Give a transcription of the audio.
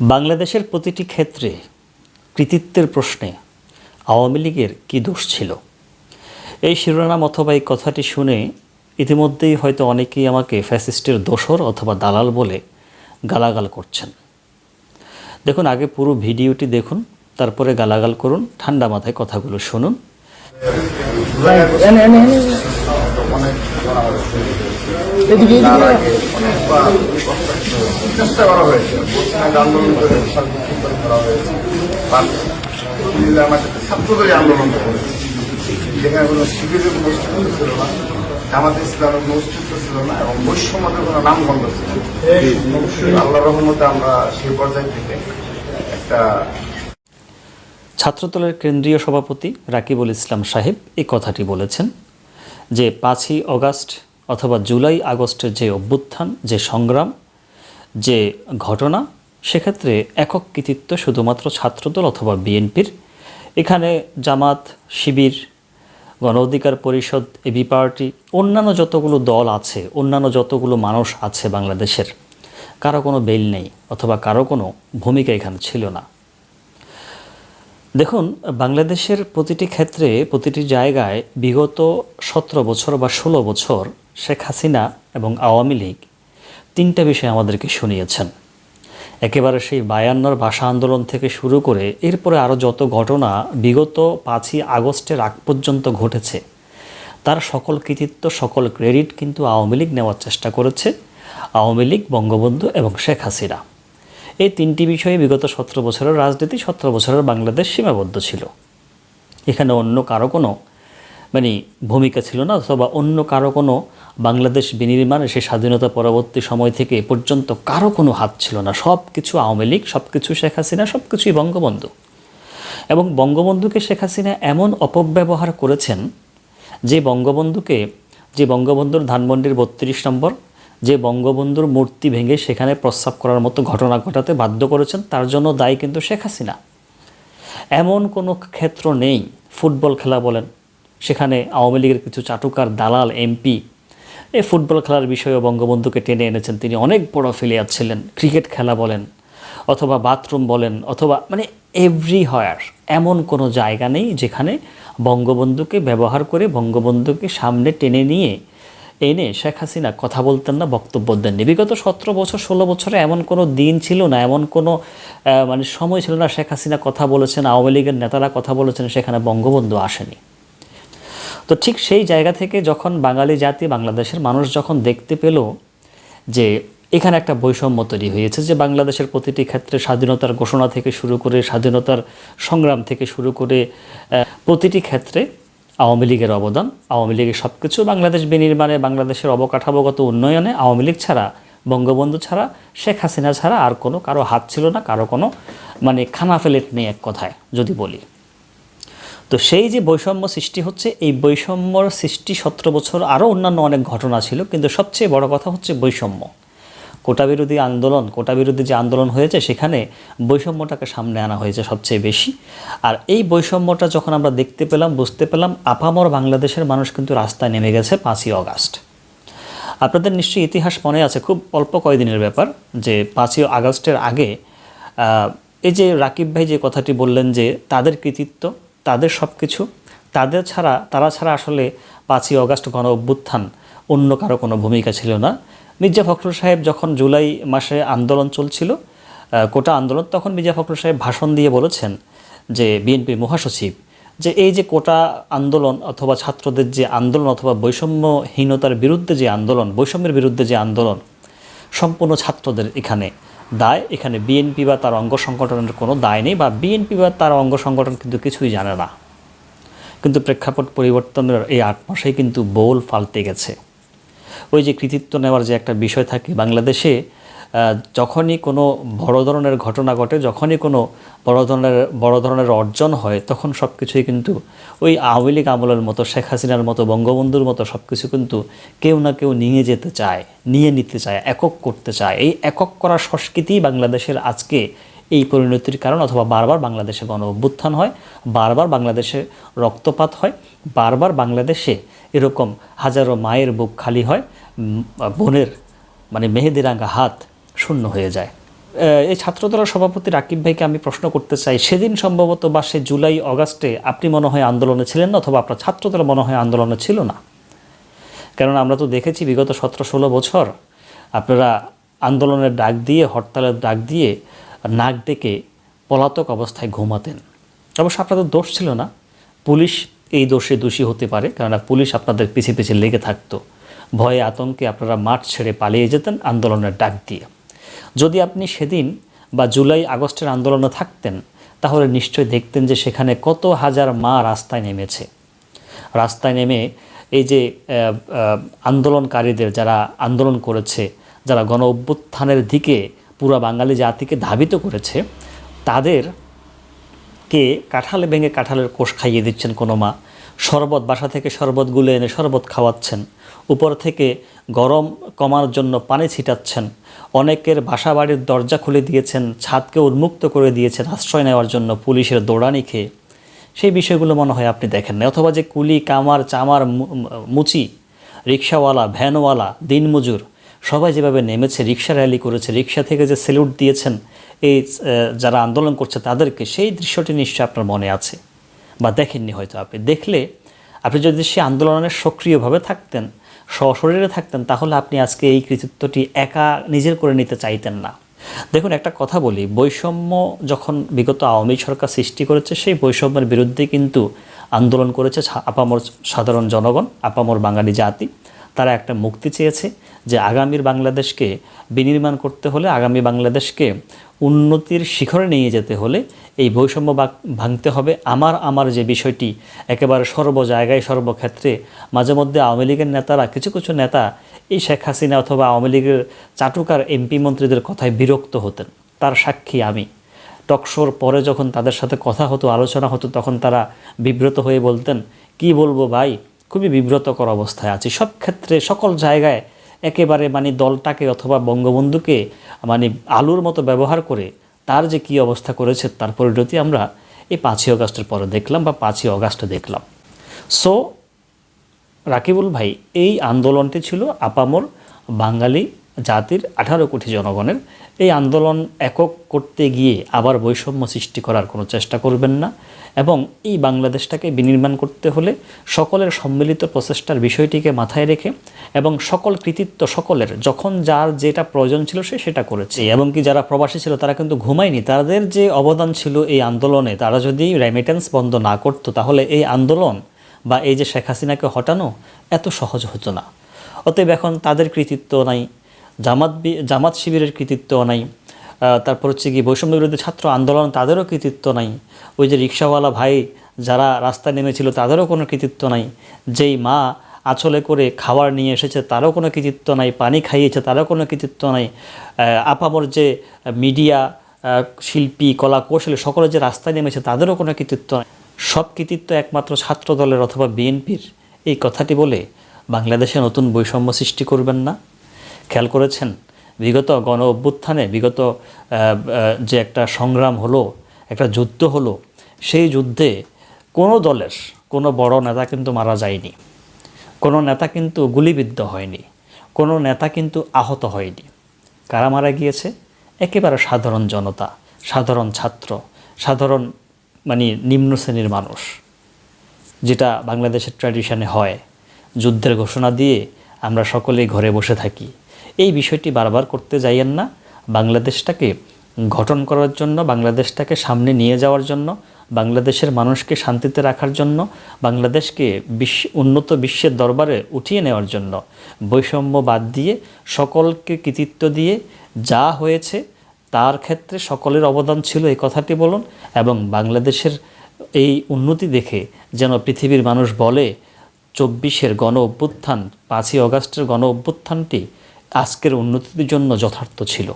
বাংলাদেশের প্রতিটি ক্ষেত্রে কৃতিত্বের প্রশ্নে আওয়ামী লীগের কী দোষ ছিল? এই শিরোনাম অথবা এই কথাটি শুনে ইতিমধ্যেই হয়তো অনেকেই আমাকে ফ্যাসিস্টের দোসর অথবা দালাল বলে গালাগাল করছেন। দেখুন, আগে পুরো ভিডিওটি দেখুন, তারপরে গালাগাল করুন, ঠান্ডা মাথায় কথাগুলো শুনুন। এদিকে। চেষ্টা করা হয়েছে। আন্দোলন করে করা হয়েছে। আমাদের ছাত্রদের আন্দোলন করেছে। যেখানে কোনো শিবিরের কোনো অস্তিত্ব ছিল না জামাত ইসলামের কোনো অস্তিত্ব ছিল না এবং বৈষম্যদের কোনো নামগন্ধ ছিল আল্লাহ রহমতে আমরা সেই পর্যায় থেকে একটা ছাত্রদলের কেন্দ্রীয় সভাপতি রাকিবুল ইসলাম সাহেব এই কথাটি বলেছেন যে পাঁচই অগাস্ট অথবা জুলাই আগস্টের যে অভ্যুত্থান যে সংগ্রাম যে ঘটনা, সেক্ষেত্রে একক কৃতিত্ব শুধুমাত্র ছাত্রদল অথবা বিএনপির। এখানে জামাত, শিবির, গণ অধিকার পরিষদ, এবি পার্টি, অন্যান্য যতগুলো দল আছে, অন্যান্য যতগুলো মানুষ আছে বাংলাদেশের, কারও কোনো বেল নেই অথবা কারও কোনো ভূমিকা এখানে ছিল না। দেখুন, বাংলাদেশের প্রতিটি ক্ষেত্রে, প্রতিটি জায়গায় বিগত সতেরো বছর বা ষোলো বছর শেখ হাসিনা এবং আওয়ামী লীগ তিনটা বিষয় আমাদেরকে শুনিয়েছেন। একেবারে সেই বায়ান্নর ভাষা আন্দোলন থেকে শুরু করে এরপরে আরও যত ঘটনা বিগত পাঁচই আগস্টের আগ পর্যন্ত ঘটেছে, তার সকল কৃতিত্ব, সকল ক্রেডিট কিন্তু আওয়ামী লীগ নেওয়ার চেষ্টা করেছে, আওয়ামী লীগ, বঙ্গবন্ধু এবং শেখ হাসিনা। এই তিনটি বিষয়ে বিগত সতেরো বছরের রাজনীতি, সতেরো বছরের বাংলাদেশ সীমাবদ্ধ ছিল। এখানে অন্য কারও কোনো মানে ভূমিকা ছিল না, অথবা অন্য কারও কোনো বাংলাদেশ বিনির্মাণে সে স্বাধীনতা পরবর্তী সময় থেকে এ পর্যন্ত কারও কোনো হাত ছিল না। সব কিছু আওয়ামী লীগ, সব কিছু শেখ হাসিনা, সব কিছুই বঙ্গবন্ধু। এবং বঙ্গবন্ধুকে শেখ হাসিনা এমন অপব্যবহার করেছেন যে বঙ্গবন্ধুকে, যে বঙ্গবন্ধুর ধানমন্ডির বত্রিশ নম্বর, যে বঙ্গবন্ধুর মূর্তি ভেঙে সেখানে প্রস্রাব করার মতো ঘটনা ঘটাতে বাধ্য করেছেন, তার জন্য দায়ী কিন্তু শেখ হাসিনা। এমন কোনো ক্ষেত্র নেই, ফুটবল খেলা বলেন। সেখানে আওয়ামী লীগের কিছু চাটুকার দালাল, এমপি এই ফুটবল খেলার বিষয়ে বঙ্গবন্ধুকে টেনে এনেছেন তিনি। অনেক বড় ফিলিয়ার ছিলেন। ক্রিকেট খেলা বলেন, অথবা বাথরুম বলেন, অথবা মানে এভরি হয়ার এমন কোনো জায়গা নেই যেখানে বঙ্গবন্ধুকে ব্যবহার করে বঙ্গবন্ধুকে সামনে টেনে নিয়ে এনে শেখ হাসিনা কথা বলতেন না, বক্তব্য দেননি। বিগত সতেরো বছর, ষোলো বছরে এমন কোনো দিন ছিল না, এমন কোনো মানে সময় ছিল না শেখ হাসিনা কথা বলেছেন, আওয়ামী লীগের নেতারা কথা বলেছেন, সেখানে বঙ্গবন্ধু আসেনি। তো ঠিক সেই জায়গা থেকে যখন বাঙালি জাতি, বাংলাদেশের মানুষ যখন দেখতে পেল যে এখানে একটা বৈষম্য তৈরি হয়েছে, যে বাংলাদেশের প্রতিটি ক্ষেত্রে স্বাধীনতার ঘোষণা থেকে শুরু করে স্বাধীনতার সংগ্রাম থেকে শুরু করে প্রতিটি ক্ষেত্রে আওয়ামী লীগের অবদান, আওয়ামী লীগের সব কিছু বাংলাদেশ বিনির্মাণে, বাংলাদেশের অবকাঠামোগত উন্নয়নে আওয়ামী লীগ ছাড়া, বঙ্গবন্ধু ছাড়া, শেখ হাসিনা ছাড়া আর কোনো, কারও হাত ছিল না, কারও কোনো মানে খানা ফেলেট নেই এক কথায় যদি বলি। তো সেই যে বৈষম্য সৃষ্টি হচ্ছে, এই বৈষম্যর সৃষ্টি সতেরো বছর আরও অন্যান্য অনেক ঘটনা ছিল, কিন্তু সবচেয়ে বড় কথা হচ্ছে বৈষম্য। কোটা বিরোধী আন্দোলন, কোটা বিরোধী যে আন্দোলন হয়েছে, সেখানে বৈষম্যটাকে সামনে আনা হয়েছে সবচেয়ে বেশি। আর এই বৈষম্যটা যখন আমরা দেখতে পেলাম, বুঝতে পেলাম, আপামর বাংলাদেশের মানুষ কিন্তু রাস্তায় নেমে গেছে পাঁচই অগাস্ট। আপনাদের নিশ্চয়ই ইতিহাস মনে আছে, খুব অল্প কয়েকদিনের ব্যাপার, যে পাঁচই আগস্টের আগে এই যে রাকিব ভাই যে কথাটি বললেন যে তাদের কৃতিত্ব তাদের সব কিছু তাদের ছাড়া, তারা ছাড়া আসলে পাঁচই অগাস্ট গণ অভ্যুত্থান অন্য কারও কোনো ভূমিকা ছিল না। মির্জা ফখরুল সাহেব যখন জুলাই মাসে আন্দোলন চলছিল কোটা আন্দোলন, তখন মির্জা ফখরুল সাহেব ভাষণ দিয়ে বলেছেন যে বিএনপির মহাসচিব যে এই যে কোটা আন্দোলন অথবা ছাত্রদের যে আন্দোলন অথবা বৈষম্যহীনতার বিরুদ্ধে যে আন্দোলন, বৈষম্যের বিরুদ্ধে যে আন্দোলন, সম্পূর্ণ ছাত্রদের এখানে দায়। এখানে বিএনপি বা তার অঙ্গ সংগঠনের কোনো দায় নেই বা বিএনপি বা তার অঙ্গ সংগঠন কিন্তু কিছুই জানে না। কিন্তু প্রেক্ষাপট পরিবর্তনের এই আট মাসে কিন্তু বোল পাল্টে গেছে। ওই যে কৃতিত্ব নেওয়ার যে একটা বিষয় থাকে বাংলাদেশে যখনই কোনো বড় ধরনের ঘটনা ঘটে, যখনই কোনো বড় ধরনের বড় ধরনের অর্জন হয়, তখন সব কিছুই কিন্তু ওই আওয়ামী লীগ আমলের মতো, শেখ হাসিনার মতো, বঙ্গবন্ধুর মতো সব কিছু কিন্তু কেউ না কেউ নিয়ে যেতে চায়, নিয়ে নিতে চায়, একক করতে চায়। এই একক করার সংস্কৃতি বাংলাদেশের আজকে এই পরিণতির কারণ, অথবা বারবার বাংলাদেশে গণ অভ্যুত্থান হয়, বারবার বাংলাদেশে রক্তপাত হয়, বারবার বাংলাদেশে এরকম হাজারো মায়ের বুক খালি হয় বোনের মানে মেহেদিরাঙ্গা হাত শূন্য হয়ে যায়। এই ছাত্রদলের সভাপতি রাকিব ভাইকে আমি প্রশ্ন করতে চাই, সেদিন সম্ভবত বা সে জুলাই, অগাস্টে আপনি মনে হয় আন্দোলনে ছিলেন না অথবা আপনার ছাত্রদল মনে হয় আন্দোলনে ছিল না? কারণ আমরা তো দেখেছি বিগত সতেরো ষোলো বছর আপনারা আন্দোলনের ডাক দিয়ে, হরতালের ডাক দিয়ে নাক ডেকে পলাতক অবস্থায় ঘুমাতেন। অবশ্য আপনাদের দোষ ছিল না। পুলিশ এই দোষে দোষী হতে পারে, কেননা পুলিশ আপনাদের পিছে পিছে লেগে থাকতো। ভয়ে আতঙ্কে আপনারা মাঠ ছেড়ে পালিয়ে যেতেন আন্দোলনের ডাক দিয়ে। যদি আপনি সেদিন বা জুলাই, আগস্টের আন্দোলনে থাকতেন, তাহলে নিশ্চয়ই দেখতেন যে সেখানে কত হাজার মা রাস্তায় নেমেছে। রাস্তায় নেমে এই যে আন্দোলনকারীদের যারা আন্দোলন করেছে, যারা গণ অভ্যুত্থানের দিকে পুরো বাঙালি জাতিকে ধাবিত করেছে, তাদের কে কাঁঠালে ভেঙে কাঁঠালের কোষ খাইয়ে দিচ্ছেন কোনো মা? শরবত, বাসা থেকে শরবত গুলে এনে শরবত খাওয়াচ্ছেন। উপর থেকে গরম কমার জন্য পানি ছিটাচ্ছেন। অনেকের বাসা বাড়ির দরজা খুলে দিয়েছেন, ছাদকে উন্মুক্ত করে দিয়েছেন, আশ্রয় নেওয়ার জন্য পুলিশের দৌড়ানি খেয়ে। সেই বিষয়গুলো মনে হয় আপনি দেখেন না অথবা যে কুলি, কামার, চামার মুচি, রিক্সাওয়ালা, ভ্যানওয়ালা, দিনমজুর, সবাই যেভাবে নেমেছে, রিক্সা র্যালি করেছে, রিক্সা থেকে যে সেলুট দিয়েছেন, এই যারা আন্দোলন করছে তাদেরকে, সেই দৃশ্যটি নিশ্চয়ই আপনার মনে আছে। বা দেখেননি হয়তো আপনি। দেখলে আপনি যদি সে আন্দোলনে সক্রিয়ভাবে থাকতেন সশরীরে থাকতেন, তাহলে আপনি আজকে এই কৃতিত্বটি একা নিজের করে নিতে চাইতেন না। দেখুন, একটা কথা বলি, বৈষম্য যখন বিগত আওয়ামী সরকার সৃষ্টি করেছে, সেই বৈষম্যের বিরুদ্ধে কিন্তু আন্দোলন করেছে আপামর সাধারণ জনগণ, আপামর বাঙালি জাতি। তারা একটা মুক্তি চেয়েছে যে আগামীর বাংলাদেশকে বিনির্মাণ করতে হলে, আগামী বাংলাদেশকে উন্নতির শিখরে নিয়ে যেতে হলে এই বৈষম্য ভাঙতে হবে। আমার আমার যে বিষয়টি একেবারে সর্ব জায়গায় সর্বক্ষেত্রে মাঝে মধ্যে আওয়ামী লীগের নেতারা, কিছু কিছু নেতা এই শেখ হাসিনা অথবা আওয়ামী লীগের চাটুকার এমপি মন্ত্রীদের কথায় বিরক্ত হতেন। তার সাক্ষী আমি। টকশোর পরে যখন তাদের সাথে কথা হতো, আলোচনা হতো, তখন তারা বিব্রত হয়ে বলতেন, কি বলব ভাই? খুবই বিব্রতকর অবস্থায় আছি। সব ক্ষেত্রে, সকল জায়গায় একেবারে মানে দলটাকে অথবা বঙ্গবন্ধুকে মানে আলুর মতো ব্যবহার করে তার যে কী অবস্থা করেছে তার পরিণতি আমরা এই পাঁচই অগাস্টের পরে দেখলাম বা পাঁচই অগাস্টে দেখলাম। সো রাকিবুল ভাই, এই আন্দোলনটি ছিল আপামর বাঙালি জাতির আঠারো কোটি জনগণের এই আন্দোলন একক করতে গিয়ে আবার বৈষম্য সৃষ্টি করার কোনো চেষ্টা করবেন না এবং এই বাংলাদেশটাকে বিনির্মাণ করতে হলে সকলের সম্মিলিত প্রচেষ্টার বিষয়টিকে মাথায় রেখে এবং সকল কৃতিত্ব সকলের, যখন যার যেটা প্রয়োজন ছিল সে সেটা করেছে। এবং কি যারা প্রবাসী ছিল তারা কিন্তু ঘুমায়নি, তাদের যে অবদান ছিল এই আন্দোলনে, তারা যদি রেমিটেন্স বন্ধ না করতো, তাহলে এই আন্দোলন বা এই যে শেখ হাসিনাকে হটানো এত সহজ হতো না। অতএব এখন তাদের কৃতিত্ব নাই জামাত জামাত শিবিরের কৃতিত্ব নাই। তারপর হচ্ছে কি, বৈষম্য বিরোধী ছাত্র আন্দোলন তাদেরও কৃতিত্ব নাই। ওই যে রিক্সাওয়ালা ভাই যারা রাস্তায় নেমেছিল তাদেরও কোনো কৃতিত্ব নাই। যেই মা আঁচলে করে খাবার নিয়ে এসেছে তারও কোনো কৃতিত্ব নাই, পানি খাইয়েছে তারও কোনো কৃতিত্ব নাই। আপামর যে মিডিয়া শিল্পী, কলা কৌশলী সকলে যে রাস্তায় নেমেছে তাদেরও কোনো কৃতিত্ব নাই। সব কৃতিত্ব একমাত্র ছাত্র দলের অথবা বিএনপির। এই কথাটি বলে বাংলাদেশে নতুন বৈষম্য সৃষ্টি করবেন না। খেয়াল করেছেন? বিগত গণ অভ্যুত্থানে, বিগত যে একটা সংগ্রাম হলো, একটা যুদ্ধ হলো, সেই যুদ্ধে কোনো দলের, কোনো বড় নেতা কিন্তু মারা যায়নি। কোনো নেতা কিন্তু গুলিবিদ্ধ হয়নি। কোনো নেতা কিন্তু আহত হয়নি। কারা মারা গিয়েছে? একেবারে সাধারণ জনতা, সাধারণ ছাত্র, সাধারণ মানে নিম্ন শ্রেণির মানুষ। যেটা বাংলাদেশের ট্র্যাডিশনে হয়, যুদ্ধের ঘোষণা দিয়ে আমরা সকলেই ঘরে বসে থাকি। এই বিষয়টি বারবার করতে যাইয়েন না। বাংলাদেশটাকে গঠন করার জন্য, বাংলাদেশটাকে সামনে নিয়ে যাওয়ার জন্য, বাংলাদেশের মানুষকে শান্তিতে রাখার জন্য, বাংলাদেশকে বিশ্ব, উন্নত বিশ্বের দরবারে উঠিয়ে নেওয়ার জন্য বৈষম্য বাদ দিয়ে, সকলকে কৃতিত্ব দিয়ে যা হয়েছে তার ক্ষেত্রে সকলের অবদান ছিল এই কথাটি বলুন এবং বাংলাদেশের এই উন্নতি দেখে যেন পৃথিবীর মানুষ বলে, চব্বিশের গণ অভ্যুত্থান, পাঁচই অগাস্টের গণ অভ্যুত্থানটি আজকের উন্নতির জন্য যথার্থ ছিল।